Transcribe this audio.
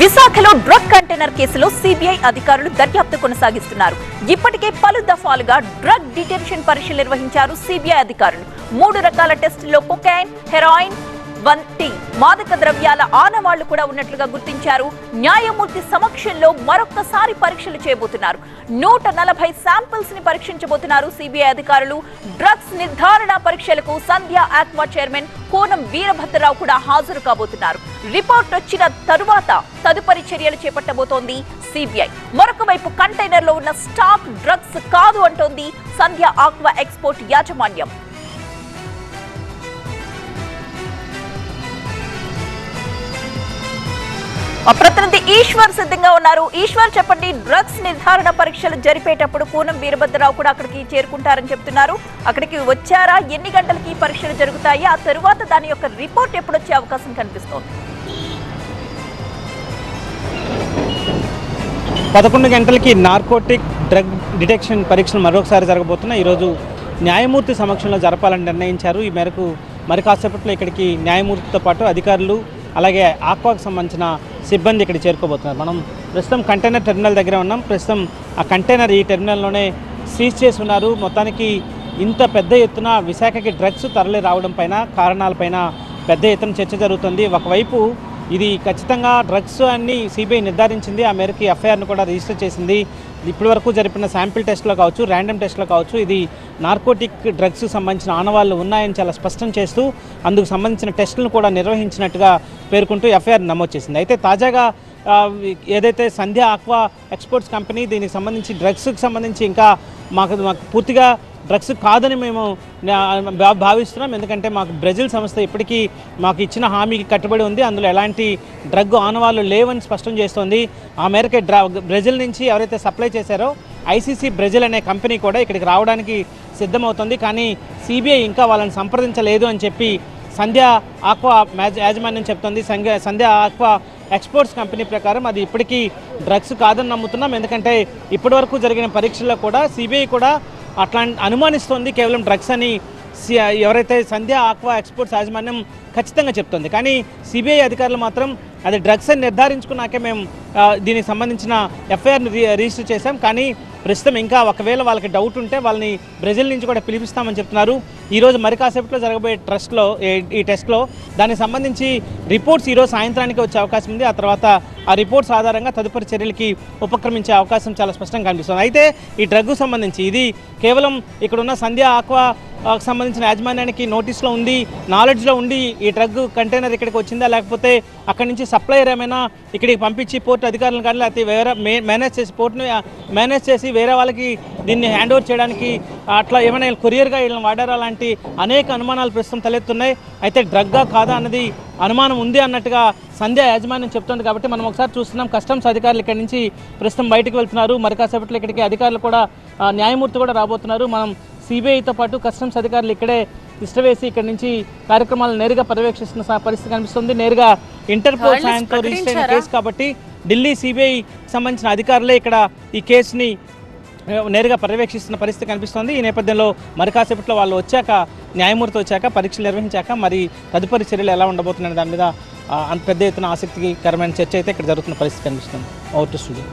విశాఖలో drug container కేసులో CBI అధికారులు దర్యాప్తు కొనసాగిస్తున్నారు. ఇప్పటికే పలు దఫాలుగా డ్రగ్ డిటెన్షన్ పరీక్షలు నిర్వహించారు సిబిఐ అధికారులు. మూడు రకాల టెస్టుల్లో కొకైన్ హెరాయిన్ వంటి మాదక ద్రవ్యాల ఆనవాళ్ళు కూడా ఉన్నట్లుగా గుర్తించారు. న్యాయమూర్తి సమక్షంలో మరొక్కసారి పరీక్షలు చేయబోతున్నారు. నూట నలభై శాంపిల్స్ని పరీక్షించబోతున్నారు సిబిఐ అధికారులు. డ్రగ్స్ నిర్ధారణ పరీక్షలకు సంధ్య ఆక్వా చైర్మన్ కోనం వీరభద్రరావు కూడా హాజరు కాబోతున్నారు. రిపోర్ట్ వచ్చిన తరువాత తదుపరి చర్యలు చేపట్టబోతోంది సిబిఐ. మరొక వైపు కంటైనర్లో ఉన్న స్టాక్ డ్రగ్స్ కాదు అంటోంది సంధ్య ఆక్వా ఎక్స్పోర్ట్ యాజమాన్యం. ప్రతినిధి ఈశ్వర్ సిద్ధంగా ఉన్నారు. ఈశ్వర్ చెప్పండి డ్రగ్స్ నిర్ధారణ పరీక్షలు జరిపేటప్పుడు పూనం వీరభద్రరావు కూడా అక్కడికి చేరుకుంటారని చెప్తున్నారు. అక్కడికి వచ్చారా? ఎన్ని గంటలకి ఈ పరీక్షలు జరుగుతాయి? ఆ తరువాత దాని యొక్క రిపోర్ట్ ఎప్పుడు వచ్చే అవకాశం కనిపిస్తోంది? పదకొండు గంటలకి నార్కోటిక్ డ్రగ్ డిటెక్షన్ పరీక్షలు మరొకసారి జరగబోతున్నాయి. ఈరోజు న్యాయమూర్తి సమక్షంలో జరపాలని నిర్ణయించారు. ఈ మేరకు మరి కాసేపట్లో ఇక్కడికి న్యాయమూర్తితో పాటు అధికారులు అలాగే ఆక్వాకు సంబంధించిన సిబ్బంది ఇక్కడ చేరుకోబోతున్నారు. మనం ప్రస్తుతం కంటైనర్ టెర్మినల్ దగ్గర ఉన్నాం. ప్రస్తుతం ఆ కంటైనర్ ఈ టెర్మినల్లోనే సీజ్ చేసి ఉన్నారు. మొత్తానికి ఇంత పెద్ద ఎత్తున విశాఖకి డ్రగ్స్ తరలి రావడం పైన కారణాలపైన పెద్ద ఎత్తున చర్చ జరుగుతుంది. ఒకవైపు ఇది ఖచ్చితంగా డ్రగ్స్ అన్ని సిబిఐ నిర్ధారించింది. ఆ మేరకు ఎఫ్ఐఆర్ను కూడా రిజిస్టర్ చేసింది. ఇప్పటి వరకు జరిపిన శాంపిల్ టెస్ట్లో కావచ్చు ర్యాండమ్ టెస్ట్లో కావచ్చు ఇది నార్కోటిక్ డ్రగ్స్ సంబంధించిన ఆనవాళ్ళు ఉన్నాయని చాలా స్పష్టం చేస్తూ అందుకు సంబంధించిన టెస్టులను కూడా నిర్వహించినట్టుగా పేర్కొంటూ ఎఫ్ఐఆర్ నమోదు చేసింది. అయితే తాజాగా ఏదైతే సంధ్య ఆక్వా ఎక్స్పోర్ట్స్ కంపెనీ దీనికి సంబంధించి డ్రగ్స్కి సంబంధించి ఇంకా మాకు మాకు పూర్తిగా డ్రగ్స్ కాదని మేము భావిస్తున్నాం. ఎందుకంటే మాకు బ్రెజిల్ సంస్థ ఇప్పటికీ మాకు ఇచ్చిన హామీకి కట్టుబడి ఉంది. అందులో ఎలాంటి డ్రగ్ ఆనవాళ్ళు లేవని స్పష్టం చేస్తోంది. ఆ మేరకే బ్రెజిల్ నుంచి ఎవరైతే సప్లై చేశారో ఐసీసీ బ్రెజిల్ అనే కంపెనీ కూడా ఇక్కడికి రావడానికి సిద్ధమవుతుంది. కానీ సిబిఐ ఇంకా వాళ్ళని సంప్రదించలేదు అని చెప్పి సంధ్య ఆక్వా మ్యాజ్ యాజమాన్యం చెప్తుంది. Sandhya Sandhya aqua exports company ప్రకారం అది ఇప్పటికీ డ్రగ్స్ కాదని నమ్ముతున్నాం. ఎందుకంటే ఇప్పటివరకు జరిగిన పరీక్షల్లో కూడా సిబిఐ కూడా అట్లా అనుమానిస్తోంది కేవలం డ్రగ్స్ అని ఎవరైతే సంధ్య ఆక్వా ఎక్స్పోర్ట్స్ యాజమాన్యం ఖచ్చితంగా చెప్తుంది. కానీ సిబిఐ అధికారులు మాత్రం అది డ్రగ్స్ అని నిర్ధారించుకున్నాకే మేము దీనికి సంబంధించిన ఎఫ్ఐఆర్ని రిజిస్టర్ చేశాం. కానీ ప్రస్తుతం ఇంకా ఒకవేళ వాళ్ళకి డౌట్ ఉంటే వాళ్ళని బ్రెజిల్ నుంచి కూడా పిలిపిస్తామని చెప్తున్నారు. ఈరోజు మరి కాసేపట్లో జరగబోయే ట్రస్ట్లో ఈ టెస్ట్లో దానికి సంబంధించి రిపోర్ట్స్ ఈరోజు సాయంత్రానికి వచ్చే అవకాశం ఉంది. ఆ తర్వాత ఆ రిపోర్ట్స్ ఆధారంగా తదుపరి చర్యలకి ఉపక్రమించే అవకాశం చాలా స్పష్టంగా కనిపిస్తుంది. అయితే ఈ డ్రగ్కు సంబంధించి ఇది కేవలం ఇక్కడున్న సంధ్య ఆక్వా సంబంధించిన యాజమాన్యానికి నోటీస్లో ఉంది నాలెడ్జ్లో ఉండి ఈ డ్రగ్ కంటైనర్ ఇక్కడికి వచ్చిందా? లేకపోతే అక్కడి నుంచి సప్లయర్ ఏమైనా ఇక్కడికి పంపించి పోర్ట్ అధికారులను కానీ లేకపోతే వేరే మే- మేనేజ్ చేసి పోర్ట్ని మేనేజ్ చేసి వేరే వాళ్ళకి దీన్ని హ్యాండ్ ఓవర్ చేయడానికి అట్లా ఏమైనా కొరియర్గా వీళ్ళని వాడారా లాంటి అనేక అనుమానాలు ప్రస్తుతం తలెత్తున్నాయి. అయితే డ్రగ్గా కాదా అన్నది అనుమానం ఉంది అన్నట్టుగా సంధ్య యాజమాన్యం చెప్తుంది కాబట్టి మనం ఒకసారి చూస్తున్నాం. కస్టమ్స్ అధికారులు ఇక్కడి నుంచి ప్రస్తుతం బయటకు వెళ్తున్నారు. మరి కాసేపట్లో ఇక్కడికి అధికారులు కూడా న్యాయమూర్తి కూడా రాబోతున్నారు. మనం సిబిఐతో పాటు కస్టమ్స్ అధికారులు ఇక్కడే తిష్టవేసి ఇక్కడ నుంచి కార్యక్రమాలను నేరుగా పర్యవేక్షిస్తున్న పరిస్థితి కనిపిస్తుంది. నేరుగా ఇంటర్పోల్ సాయంతో రిజిస్టర్ అయిన కేసు కాబట్టి ఢిల్లీ సిబిఐ సంబంధించిన అధికారులే ఇక్కడ ఈ కేసుని నేరుగా పర్యవేక్షిస్తున్న పరిస్థితి కనిపిస్తోంది. ఈ నేపథ్యంలో మరి కాసేపట్లో వాళ్ళు వచ్చాక న్యాయమూర్తి వచ్చాక పరీక్షలు నిర్వహించాక మరి తదుపరి చర్యలు ఎలా ఉండబోతున్నాయి దాని మీద అంత పెద్ద ఎత్తున ఆసక్తికరమైన చర్చ అయితే ఇక్కడ జరుగుతున్న పరిస్థితి కనిపిస్తుంది. Out studio